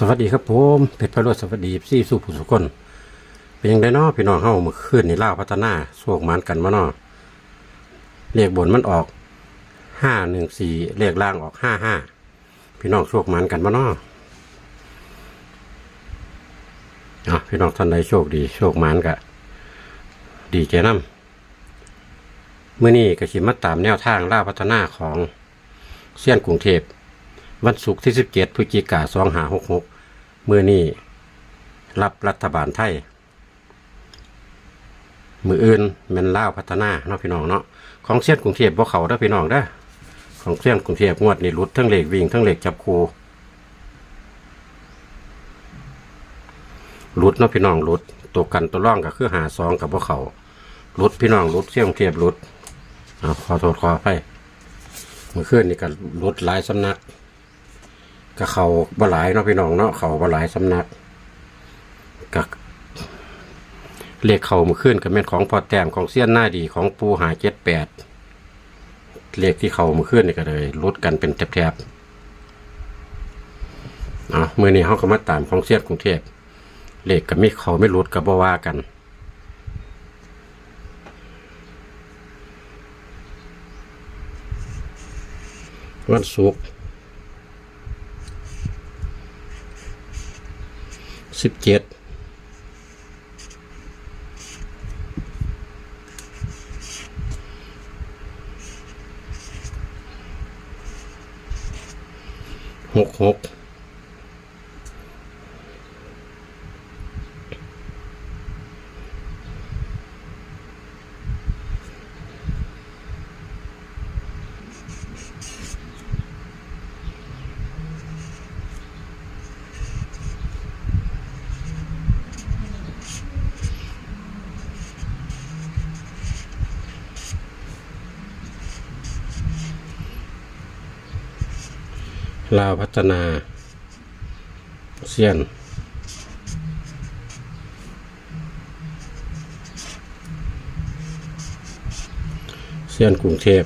สวัสดีครับผมเพชรพรวดสวัสดีซี่สู้ผู้สุคนเป็นยังไงเนาะพี่น้องเฮาเมื่อคืนนี่ล่าพัฒนาโชคหมานกันมาเนาะเลขบนมันออกห้าหนึ่งสี่เลขล่างออกห้าห้าพี่น้องโชคหมานกันมาเนาะอะพี่น้องท่านใดโชคดี โชคหมานกะ ดีใจน้ำเมื่อนี้ก็ขิมมาตามแนวทางล่าพัฒนาของเซียนกรุงเทพ วันศุกร์ที่ 17พฤศจิกา2566มื้อนี้รับรัฐบาลไทย มืออื่นแม่นล่าวพัฒนาเนาะพี่น้องเนาะของเสี้ยนกรุงเทพบ่เขาเด้อพี่น้องเด้อของเสี้ยนกรุงเทพงวดนี่หลุดทั้งเหลขวิ่งทั้งเหลขจับคูหลุดเนาะพี่น้องหลุดตัวกันตัวร่องก็คือหาซองกับบ่เขาหลุดพี่น้องหลุดเสี้ยนกรุงเทพหลุดอ่าขอโทษขอไปเมื่อคืนนี่ก็หลุดหลายสำนัก ก็เขาบหลายเนาะพี่น้องเนาะเขาบหลายสำนักก็เลขเขามื่อคืนก็เป็นของพอแต้มของเสี้ยนหน้าดีของปูหาเจ็ดแปดเลขที่เขามื่อคืนนี่ก็เลยลดกันเป็นแถบๆเนาะมือนี้เขาก็มาตามของเสี้ยนกรุงเทพเลขกับมิเขาไม่ลดกับบ่ว่ากันวันศุกร์ สิบเจ็ดหกหก ลาวพัฒนา เซียน เซียนกรุงเทพ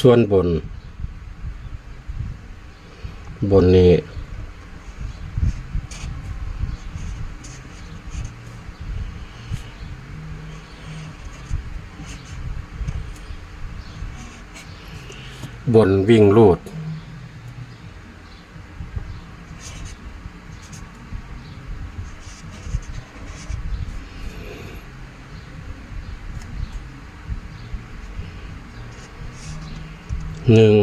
ส่วนบน บนนี้บนวิ่งลูด หนึ่ง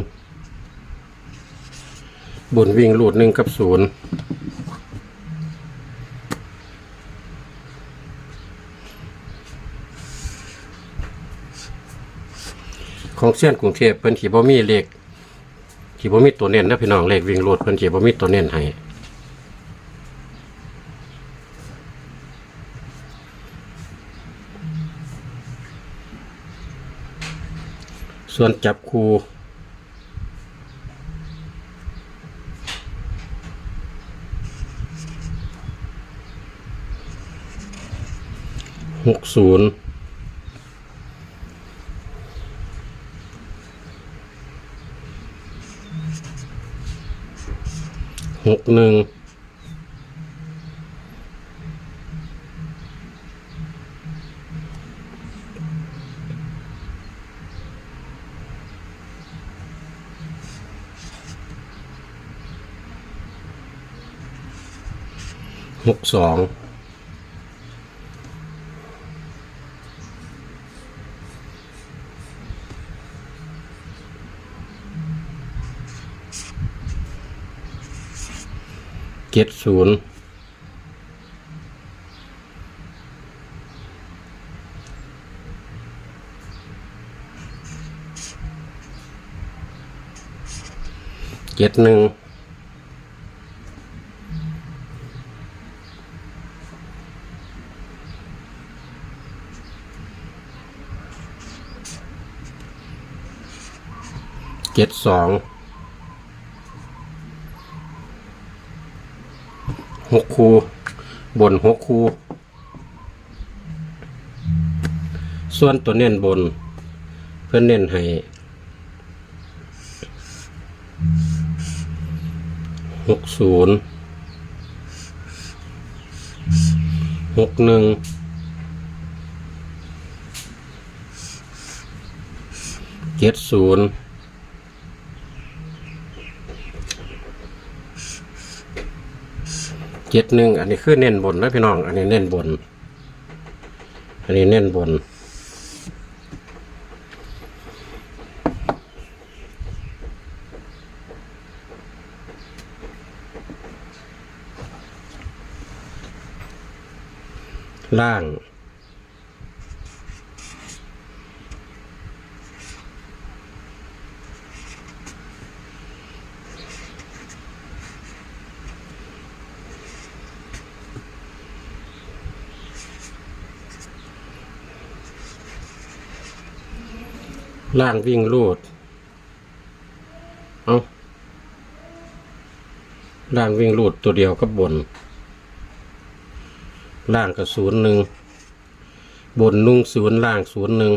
บนวิ่งลูดหนึ่งกับศูนย์ของเส้นกรุงเทพเพิ่นขีบมีเลขขีบมีตัวเน้นนะพี่น้องเลขวิ่งลูดเพิ่นขีบมีตัวเน้นให้ส่วนจับคู หกศูนย์หกหนึ่งหกสอง จ็ดศูนย์เจ็ดหนึ่งเจ็ดสอง หกคูบนหกคู ส่วนตัวเน้นบน เพื่อนเน้นให้หกศูนย์หกหนึ่งเจ็ดศูนย์ เจ็ดหนึ่งอันนี้คือเน้นบนนะพี่น้อง อันนี้เน้นบน อันนี้เน้นบน ล่าง ล่างวิ่งรูด เอาล่างวิ่งรูดตัวเดียวก็บน ล่างกับศูนย์หนึ่ง บนนุ่งศูนย์ล่างศูนย์หนึ่ง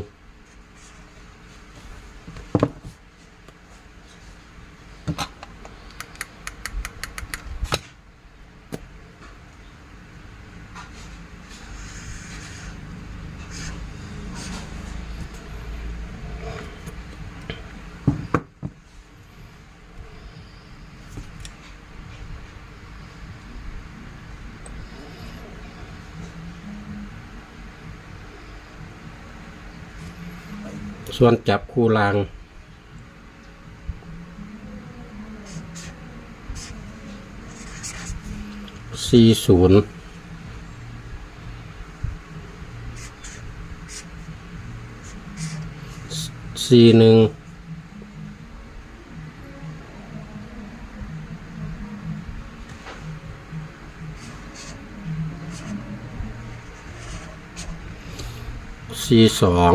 ส่วนจับคู่ลาง สี่ศูนย์สี่หนึ่งสี่สอง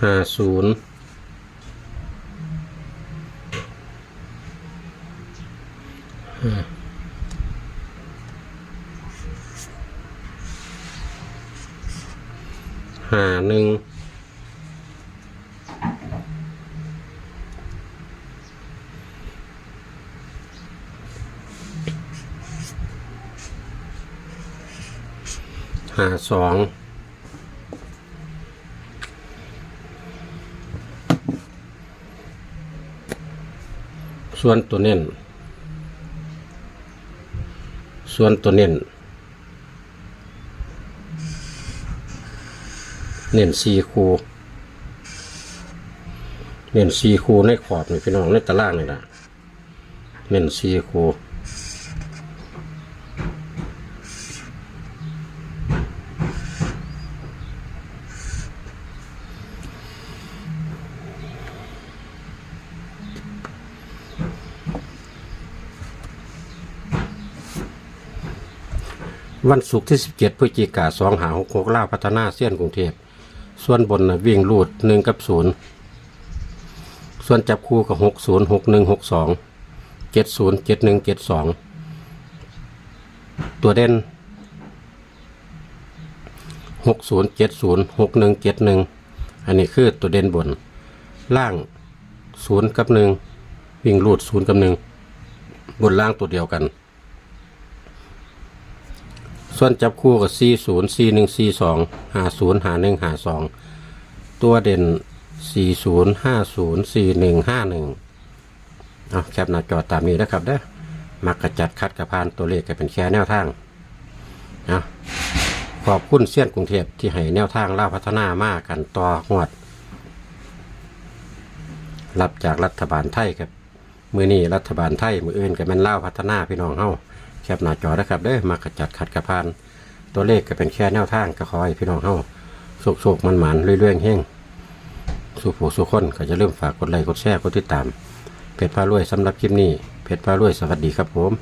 ห้าศูนย์ห้าหนึ่งห้าสอง ส่วนตัวเน้น ส่วนตัวเน้น เน้นสี่คูเน้นสี่คูในขอบนี่พี่น้องในตารางนี่นะเน้นสี่คู วันศุกร์ที่สิบเจ็ดพฤศจิกาสองหาหกหกล่าพัฒนาเส้นกรุงเทพ ส่วนบนนะวิ่งรูดหนึ่งกับศูนย์ส่วนจับคู่กับหกศูนย์หกหนึ่งหกสองเจ็ดศูนย์เจ็ดหนึ่งเจ็ดสองตัวเด่นหกศูนย์เจ็ดศูนย์หกหนึ่งเจ็ดหนึ่งอันนี้คือตัวเด่นบน ล่างศูนย์กับหนึ่งวิ่งรูดศูนย์กับหนึ่งบนล่างตัวเดียวกัน ส่วนจับคู่กับสี่ศูนย์สี่หนึ่งสี่สองหาศูนย์หาหนึ่งหาสองตัวเด่นสี่ศูนย์ห้าศูนย์สี่หนึ่งห้าหนึ่งเอาแคปหน้าจอตามนี้นะครับเด้อมักกระจัดคัดกระพานตัวเลขก็เป็นแค่แนวทางนะขอบคุณเสี้ยนกรุงเทพที่ให้แนวทางเล่าพัฒนามากันต่อหวด รับจากรัฐบาลไทยครับ มือนี้รัฐบาลไทยมืออื่นก็แม่นเล่าพัฒนาพี่น้องเฮา คปหน้าจอนะครับเด้อมากระจัดขัดกระพาน ตัวเลขก็เป็นแค่แนวทางก็คอยพี่น้องเข้าสุกๆมันหมันเรื่อยๆเฮงสู่ผู้สู่คนก็จะเริ่มฝากกดไลค์กดแชร์กดติดตามเพจพารวยสำหรับคลิปนี้เพจพารวยสวัสดีครับผม